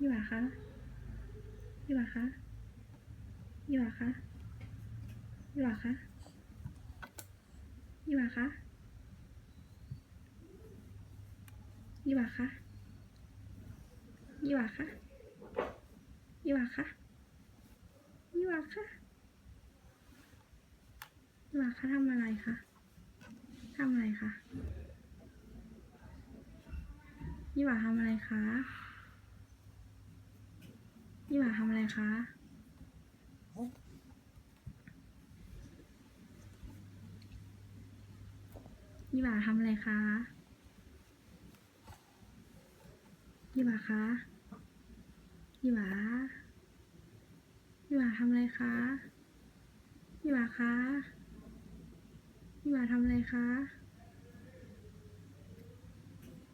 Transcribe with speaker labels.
Speaker 1: ยี่หว่าคะยี่หว่าคะยี่หว่าคะยี่หว่าคะยี่หว่าคะยี่หว่าคะยี่หว่าคะยี่หว่าคะยี่หว่าคะยี่หว่าคะทำอะไรคะทำอะไรคะยี่หว่าทำอะไรคะ ยี่หว่าทำอะไรคะยี่หว่าทำอะไรคะยี่หว่าคะยี่หว่ายี่หว่าทำอะไรคะยี่หว่าคะยี่หว่าทำอะไรคะ